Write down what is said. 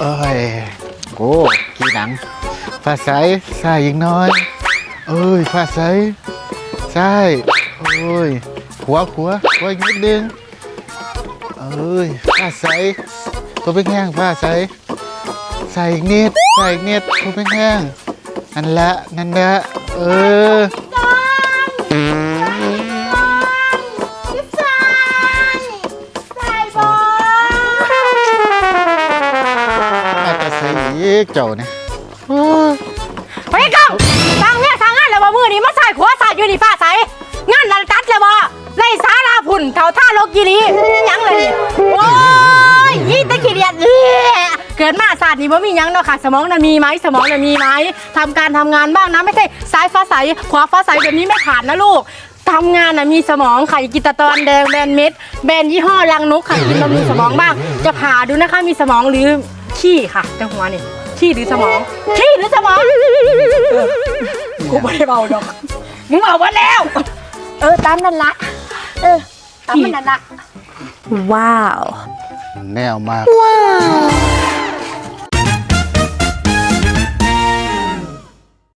เอ้ยโอ้กี่หนังฟ้าใสใส่ยิงน้อย เอ้ยฟ้าใสใช่โอ้ยขัวขัวขัวอีกนิดนึงเอ้ยฟ้าใสตัวเป็นแห้งฟ้าใสใส่อีกนิดใส่อีกนิดตัวเป็นแห้งนั่นละนั่นละเออ จจะใส่อีกเจ้าเนี่ยโอ้ยไปกังทางเนี่ยทางงานแล้วบ่มือนี้มาใส่ขัวใส่อยู่นี่ฟ้าใสงานนันตัดแล้วบ่ไล่สาลาพุ่นเท่าท่าโลกีรียังเลยนี่โอ้ยยี่ตะขี้เดียดเอี้ยเกิดมาศาสตร์นี่บ่มียังเนาะค่ะ สมองน่ะมีไหมสมองน่ะมีไหมทำการทำงานบ้างนะไม่ใช่ซ้ายฟ้าใสขวาฟ้าใสแบบนี้ไม่ผ่านนะลูกทำงานน่ะมีสมองค่ะกินตะตอนแดงแบนด์เม็ดแบนยี่ห้อลังนกค่ะกินเรามีสมองบ้างจะผ่าดูนะคะมีสมองหรือ ขี้ค่ะจังหัวนี่ขี้หรือสมองขี้หรือสมองกูไม่ได้เบาดอกมึงเอาวันแล้ว เออตามนั่นละเออตามมันนั่นละว้าว แนวมาก ว้าว